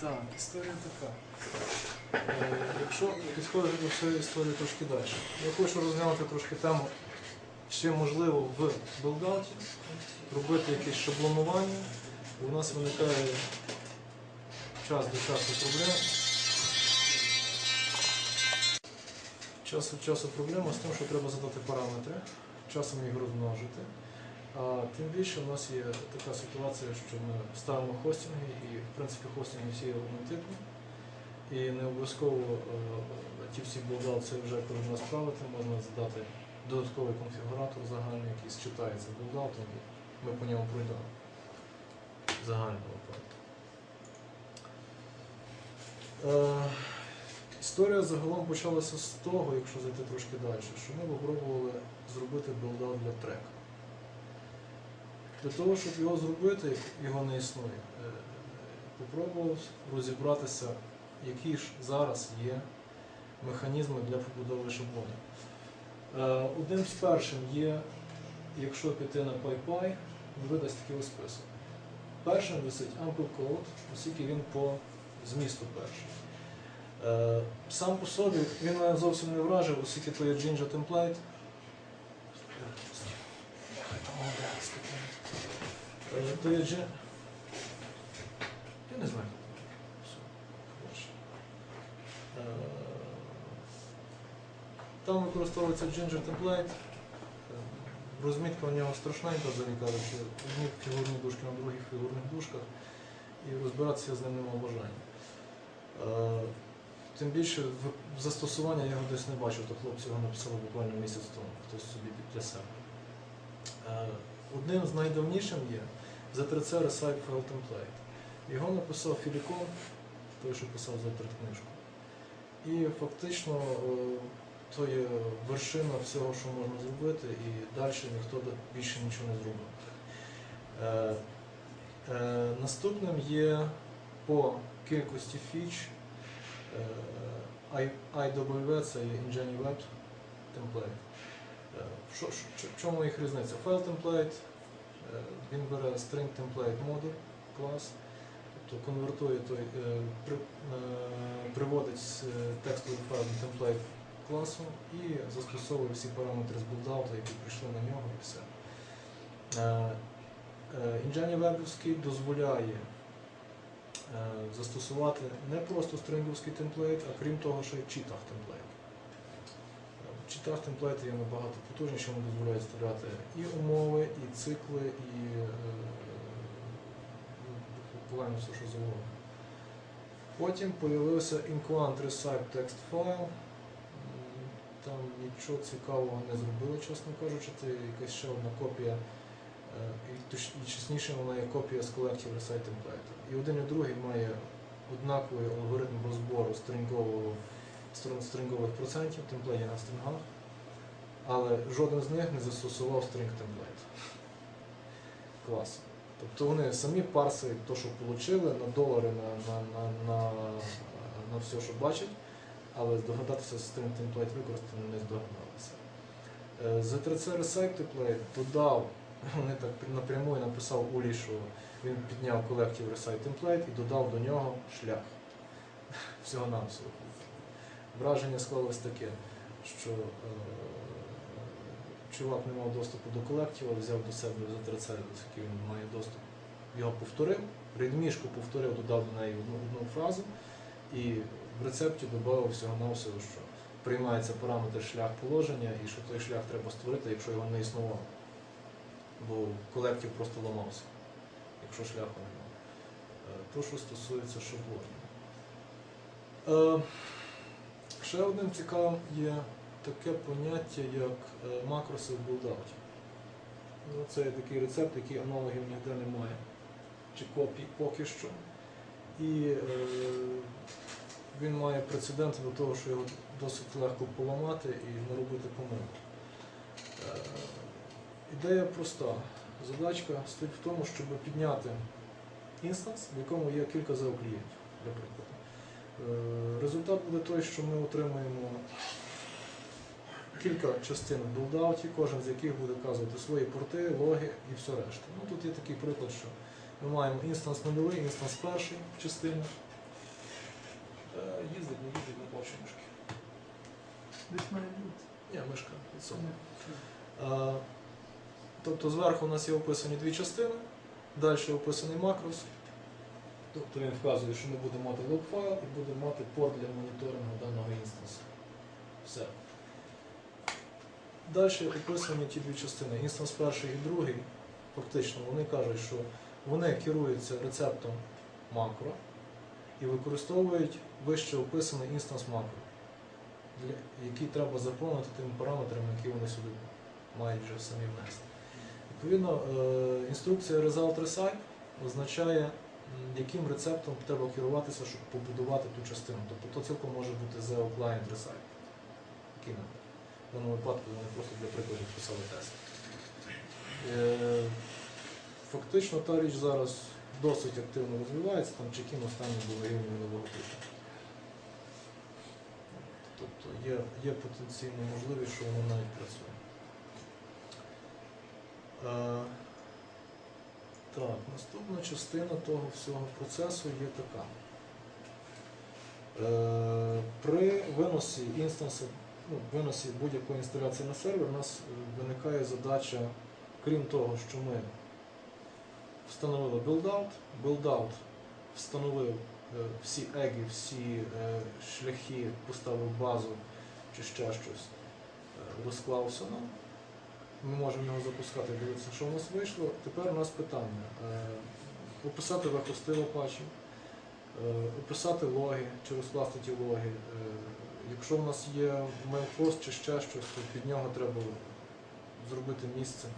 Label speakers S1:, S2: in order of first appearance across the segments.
S1: Так, історія така. Е, Якщо підходити до цієї історії трошки далі, я хочу розглянути трошки тему, чи можливо в Белдауті робити якесь шаблонування. У нас виникає час до часу проблем. Час від часу проблема з тим, що треба задати параметри, часом їх розмножити. Тим більше у нас є така ситуація, що ми ставимо хостинги, і в принципі хостинги всі є однотипні. І не обов'язково е, ті всі блокдал це вже кожен раз правити, можна задати додатковий конфігуратор загальний, який считається блокдаутом, і ми по ньому пройдемо. Загального. Е, історія загалом почалася з того, якщо зайти трошки далі, що ми попробували зробити білдаут для трека. Для того, щоб його зробити, його не існує, е, попробував розібратися, які ж зараз є механізми для побудови шаблонів. Е, Одним з першим є, якщо піти на PyPy, він видасть такий список. Першим висить Ample Code, оскільки він по змісту перший. Е, Сам по собі він мене зовсім не вражив, оскільки то є Jinja template. Е, То є Я не знаю. Е, Там використовується Ginger template. Е, Розмітка у нього страшненька, взагалі кажучи, одні фігурні дужки на других фігурних дужках, і розбиратися з ним нема бажання. Е, Тим більше застосування я його десь не бачив, то хлопці його написали буквально місяць тому, хтось собі під- для себе. Е, Одним з найдавнішим є Z3C Recite Template. Його написав Філікон, той, що писав за книжку. І фактично е, то є вершина всього, що можна зробити, і далі ніхто більше нічого не зробив. Е, е, Наступним є по кількості фіч е, I- IWV, це є Ingenieweb template. В чому їх різниця? Файл е, він бере string template model клас, тобто конвертує той, е, е, приводить е, текстовий файл темплейт класу і застосовує всі параметри з білдаута, які прийшли на нього і все. Е, е, дозволяє е, застосувати не просто стринговський темплейт, а крім того, ще й читах темплейт. В читах темплейти є набагато потужніші, вони дозволяють вставляти і умови, і цикли, і е, ну, буквально все, що завгодно. Потім з'явився Inquant Recipe Text File. Там нічого цікавого не зробили, чесно кажучи, це якась ще одна копія, е, і, точ- чесніше вона є копія з Collective Recite Template. І один і другий має однаковий алгоритм розбору стрінгового стрингових процентів, темплеті на стрингах, але жоден з них не застосував стринг темплейт. Клас. Тобто вони самі парсують те, що отримали, на долари, на, на, на, на, на все, що бачать, але здогадатися стринг темплейт використати не здогадалися. Е, За 3C Recite Template додав, вони так напряму написав Улі, що він підняв Collective Recite Template і додав до нього шлях. Всього навсього враження склалось таке, що е, чувак не мав доступу до колектива, взяв до себе за 30, оскільки він має доступ. Його повторив, редмішку повторив, додав до неї одну, одну фразу і в рецепті додав всього-навсього, що приймається параметр шлях положення і що той шлях треба створити, якщо його не існувало. Бо колектив просто ламався, якщо шляху немає. Е, То, що стосується шаблонів. Ще одним цікавим є таке поняття, як макроси в. Ну, це такий рецепт, який аналогів ніде немає, чи копій поки що. І е, він має прецеденти до того, що його досить легко поламати і не робити помилок. Е, ідея проста. Задачка стоїть в тому, щоб підняти інстанс, в якому є кілька ЗО клієнтів, для прикладу. Е, Результат буде той, що ми отримаємо кілька частин в білдауті, кожен з яких буде вказувати свої порти, логи і все решта. Ну, тут є такий приклад, що Ми маємо інстанс нульовий, інстанс перший частина. Е, Їздить, не їздить, не бачу мишки.
S2: Десь має бути.
S1: Ні, мишка відсутня. Е, Тобто зверху у нас є описані дві частини, далі описаний макрос. Тобто він вказує, що ми будемо мати лог-файл і будемо мати порт для моніторингу даного інстансу. Все. Далі описані ті дві частини. Інстанс перший і другий, фактично, вони кажуть, що вони керуються рецептом макро і використовують вище описаний інстанс макро, який треба заповнити тими параметрами, які вони сюди мають вже самі внести. Відповідно, е, інструкція Result Recipe означає, яким рецептом треба керуватися, щоб побудувати ту частину. Тобто то цілком може бути Recipe. Який нам в даному випадку вони просто для прикладів писали тест. Е, Фактично та річ зараз досить активно розвивається, там чекін останній був рівні минулого тижня. Тобто є, є потенційна можливість, що воно навіть працює. Так, наступна частина того всього процесу є така. Е, При виносі інстансу, ну, виносі будь-якої інсталяції на сервер, у нас е, виникає задача, крім того, що ми встановили build-out, build-out встановив е, всі еги, всі шляхи, поставив базу чи ще щось, е, розклав все нам. Ми можемо його запускати, дивитися, що у нас вийшло. Тепер у нас питання. Е, Описати вехостил Apache, е, описати логи чи розкласти ті логи. Е, Якщо у нас є mailhost чи ще щось, то під нього треба зробити місце.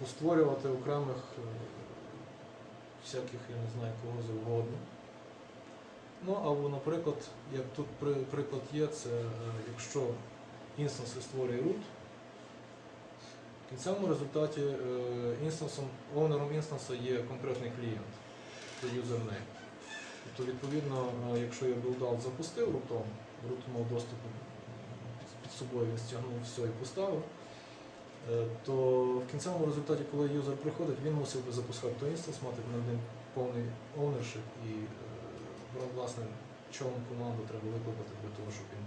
S1: Постворювати окремих всяких, я не знаю, кого завгодно. Ну, або, наприклад, як тут приклад є, це якщо інстанси створює root, в кінцевому результаті е, інстансом, оунером інстанса є конкретний клієнт, це юзернейм. Тобто, відповідно, е, якщо я build-out запустив рутом, рут мав доступ під- собою, він стягнув все і поставив, е, то в кінцевому результаті, коли юзер приходить, він мусив би запускати той інстанс, мати над ним повний ownership і власне чому команду треба викликати для того, щоб він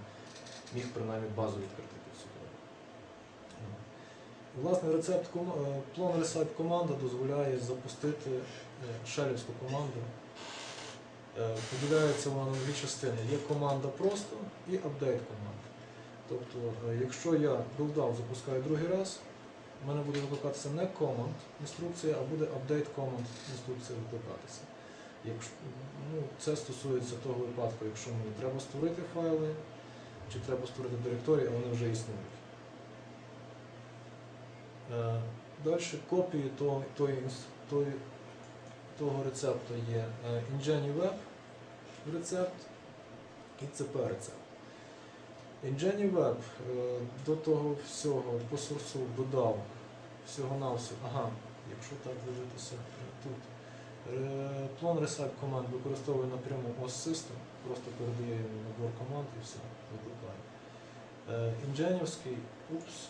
S1: міг принаймні базу відкрити під собою. Ну. Власне, рецепт е, команда дозволяє запустити е, шелівську команду. Е, Поділяється вона на дві частини. Є команда просто і апдейт команда. Тобто, е, якщо я build-out запускаю другий раз, в мене буде викликатися не command інструкція, а буде update command інструкція викликатися. Якщо, ну, це стосується того випадку, якщо мені треба створити файли, чи треба створити директорії, а вони вже існують. Е, Далі копії того, інс- того рецепту є е, IngenuWeb рецепт і CP рецепт. IngenuWeb е, до того всього по сурсу додав всього-навсього, ага, якщо так дивитися е, тут. Е, Плон Recipe команд використовує напряму OS System, просто передає набор команд і все, викликає. Е, Інженівський, упс?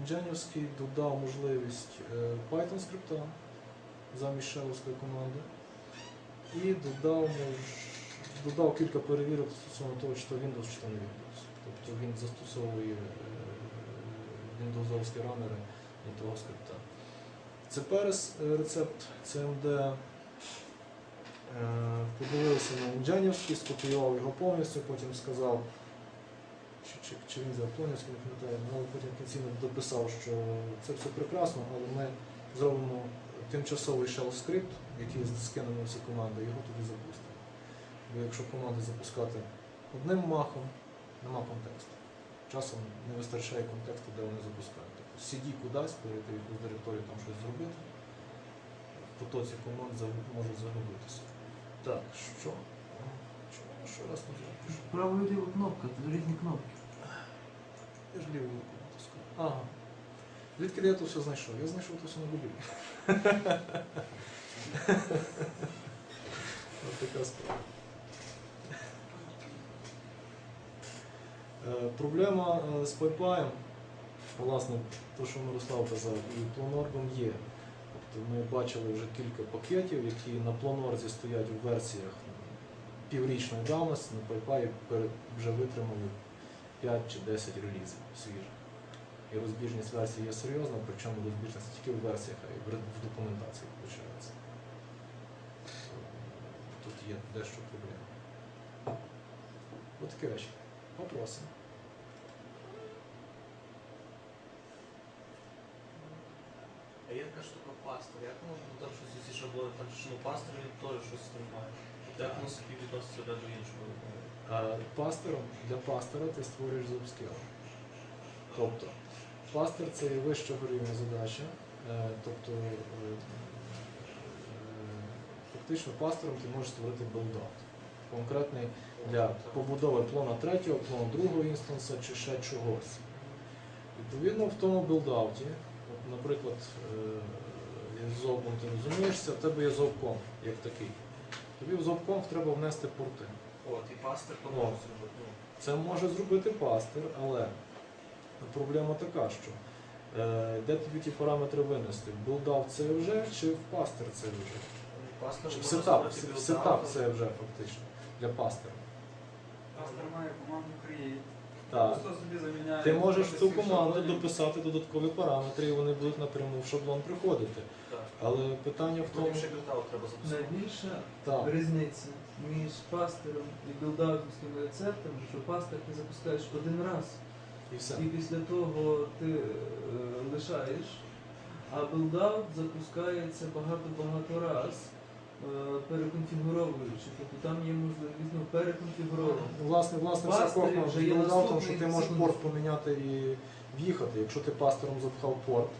S1: Інженівський додав можливість е, Python скрипта замість шеловської команди і додав, додав кілька перевірок стосовно того, чи то Windows, чи не Windows. Тобто він застосовує Windowsовські ранери до того скрипта. Це перес е, рецепт CMD. Е, Подивився на Інженівський, скопіював його повністю, потім сказав, чи, чи, чи він взяв повністю, не пам'ятаю, але потім в дописав, що це все прекрасно, але ми зробимо тимчасовий shell скрипт, який скинемо всі команди, його тоді запустимо. Бо якщо команди запускати одним махом, нема контексту. Часом не вистачає контексту, де вони запускають. Тобто CD кудись, перейти в якусь директорію там щось зробити, в потоці команд можуть загубитися. Так, що? Чому ще раз не запишу?
S2: Правою ліва кнопка, тут різні кнопки.
S1: Я ж ліву руку натискаю. Ага. Звідки я то все знайшов? Я знайшов то все на Гуглі. Ось така справа. Проблема е, з пайпаєм, власне, то, що Мирослав казав, і планорбом є. То ми бачили вже кілька пакетів, які на планорзі стоять у версіях піврічної давності, на пере- вже витримали 5 чи 10 релізів свіжих. І розбіжність версії є серйозна, причому розбіжність не тільки в версіях, а й в документації включається. Тут є дещо проблем. Ось такі речі. Вопроси.
S3: А є така штука пастор. Як воно ну, там щось ці шаблони, там ж ну пастор він теж щось там має. Тобто як воно собі відноситься одне до іншого?
S1: Пастором для пастора ти створюєш зубскіл. Тобто, пастор це є вищого рівня задача. Е, Тобто, е, е, фактично пастором ти можеш створити билдаут. Конкретний для побудови плана третього, плану другого інстанса чи ще чогось. Відповідно, в тому білдауті, наприклад, е, з зобом ти розумієшся, в тебе є зобком як такий. Тобі в зобком треба внести порти.
S3: От, і пастор то
S1: О.
S3: може зробити.
S1: Це може зробити пастир, але проблема така, що е, де тобі ті параметри винести? В билдав це вже чи в пастир це вже?
S3: Пастор
S1: Чи в сетап, в сетап це вже фактично для пастира.
S4: Пастор має команду create.
S1: Так.
S4: Просто собі заміняє.
S1: Ти можеш в
S4: свої
S1: команду дописати додаткові параметри, і вони будуть напряму в шаблон приходити.
S3: Так.
S1: Але питання в тому,
S3: Потім ще білдаут треба записати.
S2: Найбільша
S1: так,
S2: різниця між пастором і білдаутівським рецептом, що пастор ти запускаєш один раз,
S1: і все.
S2: і після того ти е, лишаєш, а білдаут запускається багато-багато раз, переконфігуровуючи. Тобто там є можливість ну, переконфігурувати.
S1: Власне, власне,
S2: Пастирі
S1: вся кохма
S2: вже є
S1: білдаутом, що
S2: наступний
S1: ти можеш порт поміняти і в'їхати. Якщо ти пастором запхав порт,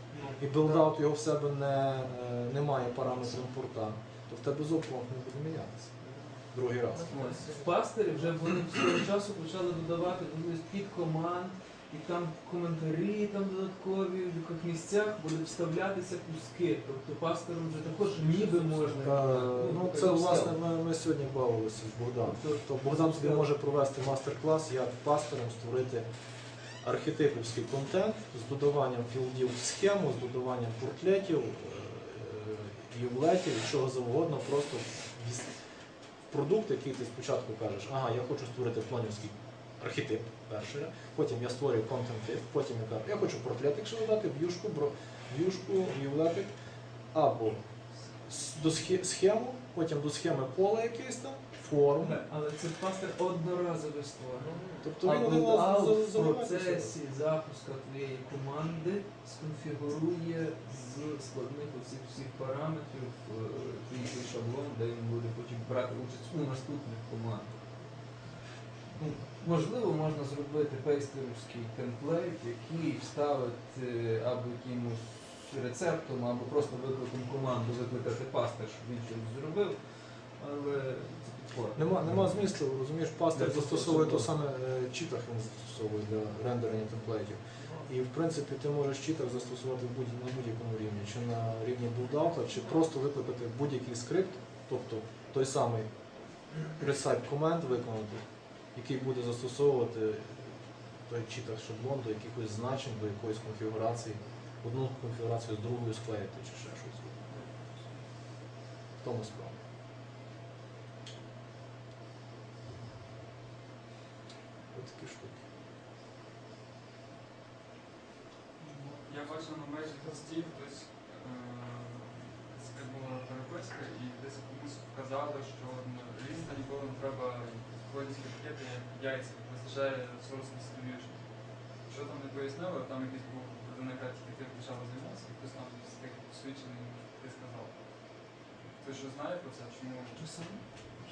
S1: і
S3: Ну,
S1: білдаут його в себе не, е, не має параметрів порта, то в тебе зовком не буде мінятися. Другий раз.
S2: Ось. В пастері вже вони свого часу почали додавати під команд, і там коментарі там додаткові, в яких місцях будуть вставлятися куски. Тобто пастором вже також ніби можна.
S1: Е, Ну, це власне ми, ми сьогодні бавилися з Богданом. Тобто Богдан тобі може провести майстер-клас, як пастором створити архетипівський контент з додаванням філдів в схему, з додаванням портлетів, е, ювлетів і чого завгодно, просто в продукт, який ти спочатку кажеш, ага, я хочу створити планівський архетип перше, потім я створюю контент-тип, потім я кажу, я хочу портлетик ще додати, в'юшку, в'юшку, ювлетик, або до схе- схему, потім до схеми поле якесь там, форму.
S2: Але це пастор одноразове створення.
S1: Тобто він один раз
S2: в процесі запуску твоєї команди сконфігурує з складних усіх всіх параметрів е, твій шаблон, де він буде потім брати участь у наступних командах. Ну, можливо, можна зробити пейстерівський темплейт, який вставити або якимось рецептом, або просто викликом команду викликати пастор, щоб він щось зробив, але це підходить.
S1: Нема, нема змісту, розумієш, пастор
S2: Для
S1: застосовує то саме е, читах він застосовує для рендерення темплейтів. І в принципі ти можеш читах застосувати в будь- на будь-якому рівні, чи на рівні build-out, чи просто викликати будь-який скрипт, тобто той самий recite command виконати, який буде застосовувати той читах шаблон до якихось значень, до якоїсь конфігурації, одну конфігурацію з другою склеїти чи ще щось. В тому справа. Ось такі штуки.
S4: Я бачив на межі постів, хтось е, була переписка, і десь комусь вказали, що різно ніколи не треба воїнські пакети, яйця, вистачає source distribution. Що там не пояснили, там якийсь був представник тільки ти почав займатися, і хтось там з тих освічений ти сказав. Хтось що знає про це, чому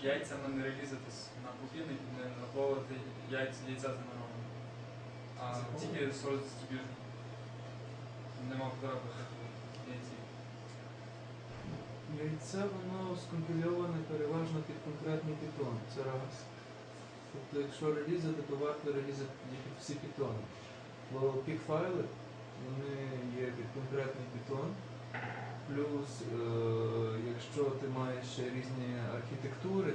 S4: яйцями не релізатись на купівник, не наповувати яйця, яйця з номером. А тільки source distribution. Нема потреби в яйці.
S2: Яйце воно скомпільоване переважно під конкретний питон. Це раз. Тобто, якщо релізати, то варто релізати тільки всі питони. Бо пік-файли вони є під конкретний питон. Плюс, е, якщо ти маєш ще різні архітектури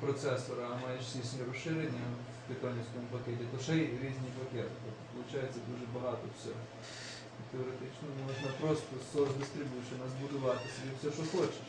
S2: процесора, а маєш різні розширення в питонівському пакеті, то ще й різні пакети. Тобто, виходить дуже багато всього. теоретично можна просто з Source Distribution збудувати собі все, що хочеш.